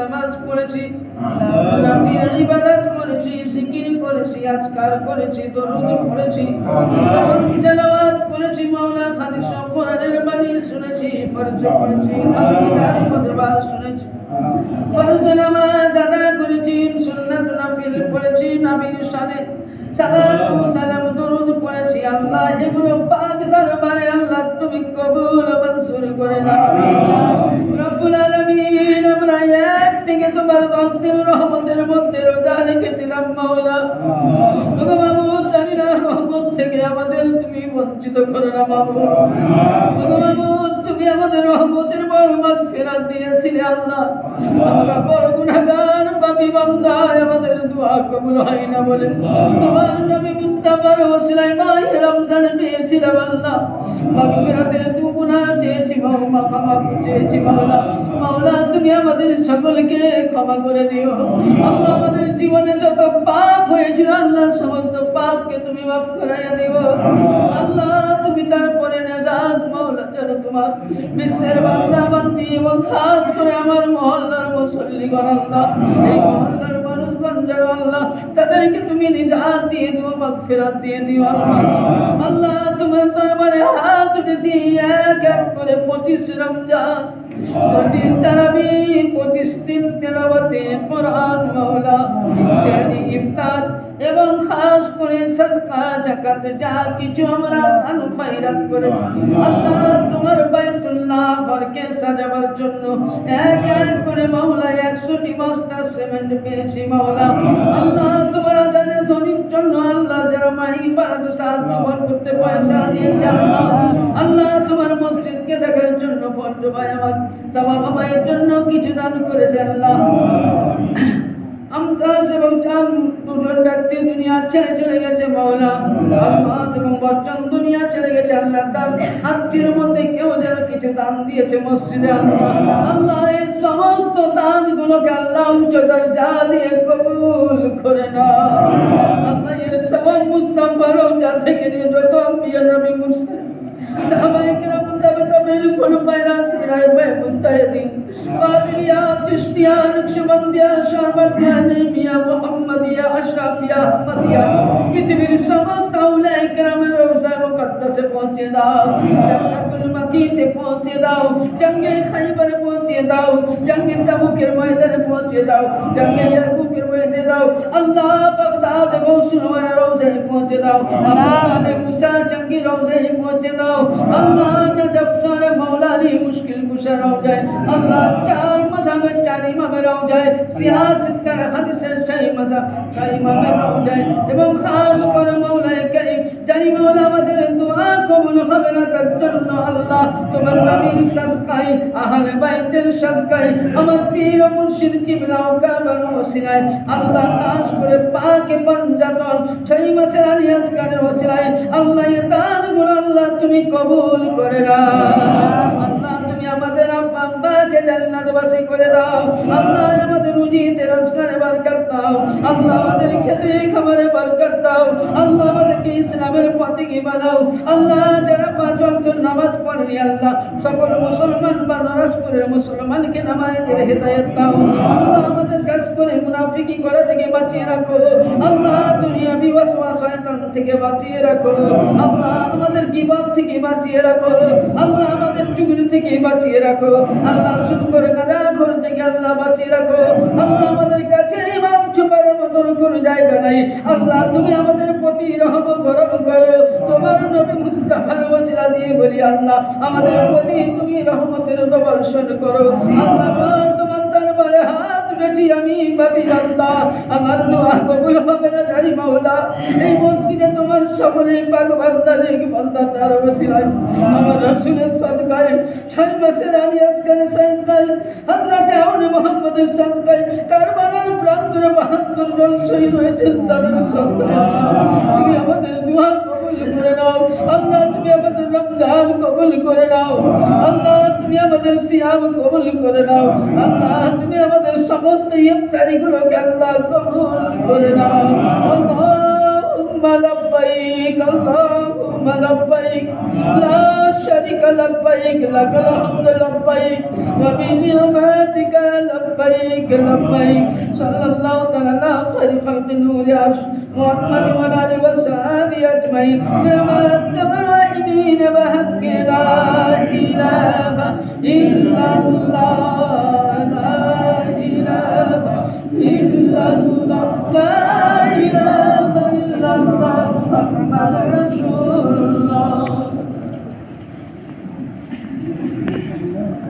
নামাজ পড়েছি নাফিল ইবাদত করেছি জিকির করেছি আজকার করেছি দরুদ পড়েছি তেলাওয়াত রহমতের মধ্যে রোজা রেখেছিলাম, মাওলা। মাবুদ জানি রহমত থেকে আমাদের তুমি বঞ্চিত করো না ওগো মাবুদ তুমি আমাদের রহমতের বরমাত ফেরত দিয়েছিলে, আল্লাহ। আমরা বড় বান্দা আমাদের দোয়া কবুল হয় না বলে। তোমার নবী মুস্তাফার ওসিলায় রমজান পেয়েছিলাম, আল্লাহ। মাগফিরাতের দু গুনাহ চেয়েছি মাওলা ক্ষমা চেয়েছি, মাওলা। মাওলা, তুমি আমাদের সকলকে ক্ষমা করে দিও। আল্লাহ, আমাদের জীবনে যত পাপ হয়েছিল, আল্লাহ, সমস্ত পাপকে তুমি মাফ করাইয়া দিও। আল্লাহ তোমার বিশ্বের বান্দা বান্দি এবং খাস করে আমার মহল্লার মুসল্লিগণ আল্লাহ। এই মহল্লার মানুষগণ যেন আল্লাহ, তাদেরকে তুমি নিজাত দিয়ে দিও, মাগফিরাত দিয়ে দিও আল্লাহ। আল্লাহ, তোমার দরবারে হাত উঠেছি এক এক করে পঁচিশ রমজান। পঁচিশ তারাবি পঁচিশ দিন তেলাওয়াতে কোরআন মাওলা। শেহরি ইফতার এবং খাস করে সদকা জাকাত যা কিছু আমরা দান খয়রাত করেছি। আল্লাহ ঘরকে সাজাবার জন্য এক এক করে মাওলা একশোটি বস্তা সিমেন্ট পেয়েছি মাওলা। আল্লাহ তোমার জানে ধনির জন্য আল্লাহ যারা মাহি বারাদ সাহায্য ঘর করতে পয়সা দিয়েছে আল্লাহ। আল্লাহ তোমার মসজিদকে দেখার জন্য ফন্ড ভাই আমার। বাবা মায়ের জন্য কিছু দান করেছে আল্লাহ। আমতাজ এবং চান দুজন ব্যক্তি দুনিয়া ছেড়ে চলে গেছে আব্বাস এবং বচ্চন দুনিয়া ছেড়ে গেছে আল্লাহ। তার আত্মীয়ের মধ্যে কেউ যেন কিছু দান দিয়েছে মসজিদে আল্লাহ। আল্লাহ সমস্ত দানগুলোকে আল্লাহ উচ্চতার যা দিয়ে কবুল করে না আল্লাহ এর সবাই মুস্তাফা রোজা থেকে নিয়ে যত আম্বিয়া নবী মুসা সাহাবায়ে কেরাম তবে তবে কোন পায়রা সিরায় ভাই মুস্তাহিদিন কাবিলিয়া চিশতিয়া নকশবন্দিয়া শরবতিয়া নেমিয়া মুহাম্মাদিয়া আশরাফিয়া আহমদিয়া পৃথিবীর সমস্ত আউলিয়া কেরামের রওজা মুকদ্দাসে পৌঁছে দাও জান্নাতুল মাকিতে পৌঁছে দাও জঙ্গে খাইবারে পৌঁছে দাও জঙ্গে তাবুকের ময়দানে পৌঁছে দাও জঙ্গে ইয়ারকুকের ময়দানে দাও আল্লাহ বাগদাদ গৌসুল ওয়ালা রওজায় পৌঁছে দাও আবু সালে মুসা জঙ্গি রওজায় পৌঁছে দাও আল্লাহ নজফ সারে মৌলানি মুশকিল কুশা রওজায় আল্লাহ চার মজহাবের চার ইমামের রওজায় সিয়াসত তার হাদিসের শাহী মজহাব শাহী ইমামের রওজায় এবং খাস করে মৌলায়ে করিম, জানি মৌলা আমাদের দোয়া কবুল হবে না তার জন্য আল্লাহ। তোমার নবীর সাদকায় আহলে বাইতের সাদকায় আমার পীর মুর্শিদ কিবলা ও কাবার ওসিলায় আল্লাহ খাস করে পাকে পাঞ্জাতন, সেই মাসের আলিয়াস গানের ওসিলায়। আল্লাহ এ দানগুলো আল্লাহ তুমি কবুল করে না জান্নাতবাসী করে দাও। আল্লাহ আমাদের রুজিতে রোজগারে বরকত দাও। আল্লাহ আমাদের খেতে খাবারে বরকত দাও। আল্লাহ আমাদেরকে ইসলামের পথে বানাও আল্লাহ যারা পাঁচ ওয়াক্ত নামাজ পড়েনি আল্লাহ। সকল মুসলমান বা নরাজপুরের মুসলমানকে নামাজের হেদায়েত দাও। আল্লাহ আমাদের কাজ করে, মুনাফিকি করা থেকে বাঁচিয়ে রাখো। আল্লাহ দুনিয়াবি ওয়াসওয়াস শয়তান থেকে বাঁচিয়ে রাখো। আল্লাহ আমাদের গিবত থেকে বাঁচিয়ে রাখো। আল্লাহ আমাদের চুগলি থেকে বাঁচিয়ে রাখো। আল্লাহ শুধু করে গাঁজা ঘর থেকে আল্লাহ বাঁচিয়ে রাখো। আল্লাহ মতন কোনো জায়গা নাই। আল্লাহ, তুমি আমাদের প্রতি রহম গরম করো। তোমার নবী মুস্তাফার ওসিলা দিয়ে বলি, আল্লাহ, আমাদের প্রতি তুমি রহমতের বর্ষণ করো। আল্লাহ হাত আমি পাপি বান্দা, আমার দোয়া কবুল হবে না জানি মাওলা। এই মসজিদে তোমার সকলে পাক বান্দা, নেক বান্দা, তার ওসিলায়। আমার রাসূলের সাদকায় ছয় মাসের আলী আজকাল সাইদাই হযরত আউনে মুহাম্মদের সাদকায়, কারবালার প্রান্তরে 72 জন শহীদ হয়েছেন তাদের সাদকায়। তুমি আমাদের দোয়া কবুল করে নাও আল্লাহ তুমি আমাদের রমজান কবুল করে নাও আল্লাহ তুমি আমাদের সিয়াম কবুল করে দাও আল্লাহ তুমি আমাদের সমস্ত ইফতারিগুলোকে আল্লাহ কবুল করে দাও اللهم لبيك اللهم لبيك لا شريك لبيك لك الحمد لبيك وبنعمتك لبيك لبيك صلى الله تعالى على خير خلق نور عرش محمد وعلى اله وصحبه أجمعين. نعم. برحمتك والراحمين بحق لا إله إلا الله. لا إله إلا الله لا إله إلا الله محمد رسول